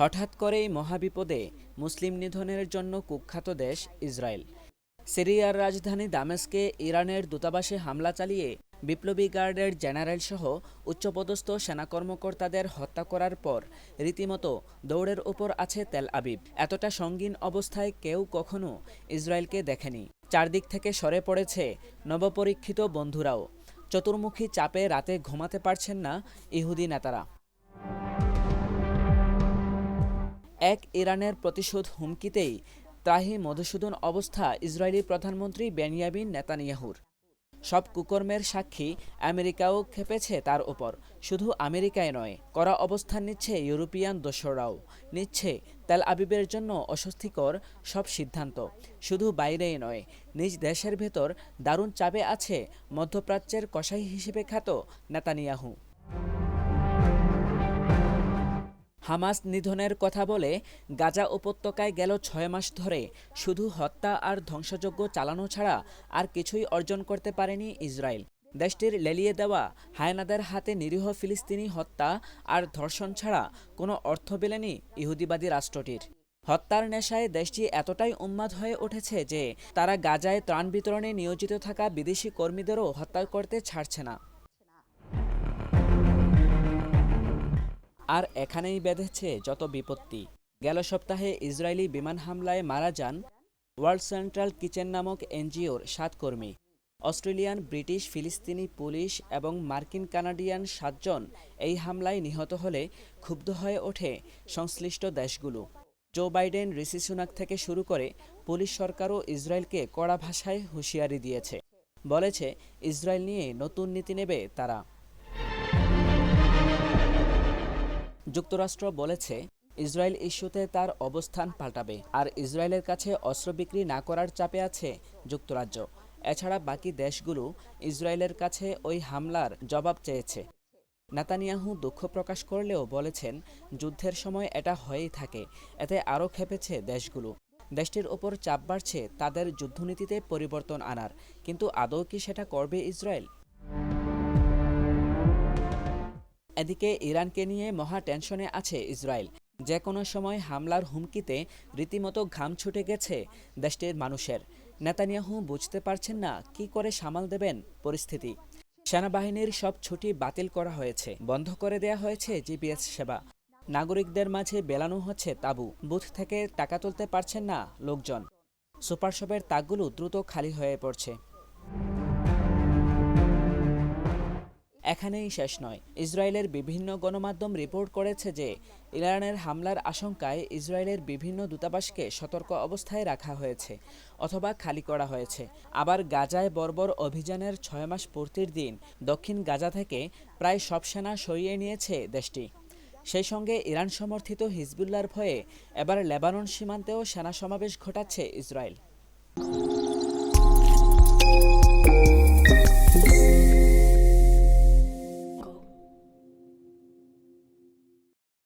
হঠাৎ করেই মহাবিপদে মুসলিম নিধনের জন্য কুখ্যাত দেশ ইসরায়েল। সিরিয়ার রাজধানী দামেস্কে ইরানের দূতাবাসে হামলা চালিয়ে বিপ্লবী গার্ডের জেনারেল সহ উচ্চপদস্থ সেনা কর্মকর্তাদের হত্যা করার পর রীতিমতো দৌড়ের ওপর আছে তেল আবিব। এতটা সঙ্গীন অবস্থায় কেউ কখনো ইসরায়েলকে দেখেনি। চারদিক থেকে সরে পড়েছে নবপরীক্ষিত বন্ধুরাও। চতুর্মুখী চাপে রাতে ঘুমাতে পারছেন না ইহুদি নেতারা। এক ইরানের প্রতিশোধ হুমকিতেই ত্রাহি মধুসূদন অবস্থা ইসরায়েলি প্রধানমন্ত্রী বেনিয়ামিন নেতানিয়াহুর। সব কুকর্মের সাক্ষী আমেরিকাও খেপেছে তার ওপর। শুধু আমেরিকায় নয়, কড়া অবস্থান নিচ্ছে ইউরোপিয়ান দোসররাও। নিচ্ছে তেল আবিবের জন্য অস্বস্তিকর সব সিদ্ধান্ত। শুধু বাইরেই নয়, নিজ দেশের ভেতর দারুণ চাপে আছে মধ্যপ্রাচ্যের কসাই হিসেবে খ্যাত নেতানিয়াহু। হামাস নিধনের কথা বলে গাজা উপত্যকায় গেল ছয় মাস ধরে। শুধু হত্যা আর ধ্বংসযজ্ঞ চালানো ছাড়া আর কিছুই অর্জন করতে পারেনি ইসরায়েল। দেশটির লেলিয়ে দেওয়া হায়নাদের হাতে নিরীহ ফিলিস্তিনি হত্যা আর ধর্ষণ ছাড়া কোনো অর্থ পেলেনি ইহুদিবাদী রাষ্ট্রটির। হত্যার নেশায় দেশটি এতটাই উন্মাদ হয়ে উঠেছে যে তারা গাজায় ত্রাণ বিতরণে নিয়োজিত থাকা বিদেশি কর্মীদেরও হত্যা করতে ছাড়ছে না। আর এখানেই বেঁধেছে যত বিপত্তি। গেল সপ্তাহে ইসরায়েলি বিমান হামলায় মারা যান ওয়ার্ল্ড সেন্ট্রাল কিচেন নামক এনজিওর সাত কর্মী। অস্ট্রেলিয়ান, ব্রিটিশ, ফিলিস্তিনি পুলিশ এবং মার্কিন কানাডিয়ান সাতজন এই হামলায় নিহত হলে ক্ষুব্ধ হয়ে ওঠে সংশ্লিষ্ট দেশগুলো। জো বাইডেন ঋষি সুনাক থেকে শুরু করে পুলিশ সরকারও ইসরায়েলকে কড়া ভাষায় হুঁশিয়ারি দিয়েছে। বলেছে, ইসরায়েল নিয়ে নতুন নীতি নেবে তারা। যুক্তরাষ্ট্র বলেছে, ইসরায়েল ইস্যুতে তার অবস্থান পাল্টাবে আর ইসরায়েলের কাছে অস্ত্র বিক্রি না করার চাপে আছে যুক্তরাজ্য। এছাড়া বাকি দেশগুলো ইসরায়েলের কাছে ওই হামলার জবাব চেয়েছে। নাতানিয়াহু দুঃখ প্রকাশ করলেও বলেছেন, যুদ্ধের সময় এটা হয়েই থাকে, এতে আরও খেপেছে দেশগুলো। দেশটির ওপর চাপ বাড়ছে, তাদের যুদ্ধনীতিতে পরিবর্তন আনার, কিন্তু আদৌ কি সেটা করবে ইসরায়েল? এদিকে ইরানকে নিয়ে মহা টেনশনে আছে ইসরায়েল। যে কোনো সময় হামলার হুমকিতে রীতিমতো ঘাম ছুটে গেছে দেশটির মানুষের। নেতানিয়াহু বুঝতে পারছেন না কি করে সামাল দেবেন পরিস্থিতি। সেনাবাহিনীর সব ছুটি বাতিল করা হয়েছে, বন্ধ করে দেয়া হয়েছে জিপিএস সেবা। নাগরিকদের মাঝে বেলানো হচ্ছে তাবু, বুথ থেকে টাকা তুলতে পারছেন না লোকজন। সুপার শপের তাকগুলো দ্রুত খালি হয়ে পড়ছে। এখানেই শেষ নয়। ইসরায়েলের বিভিন্ন গণমাধ্যম রিপোর্ট করেছে যে, ইরানের হামলার আশঙ্কায় ইসরায়েলের বিভিন্ন দূতাবাসকে সতর্ক অবস্থায় রাখা হয়েছে অথবা খালি করা হয়েছে। আবার গাজায় বর্বর অভিযানের ছয় মাস পূর্তির দিন দক্ষিণ গাজা থেকে প্রায় সব সেনা সরিয়ে নিয়েছে দেশটি। সেই সঙ্গে ইরান সমর্থিত হিজবুল্লার ভয়ে এবার লেবানন সীমান্তেও সেনা সমাবেশ ঘটাচ্ছে ইসরায়েল।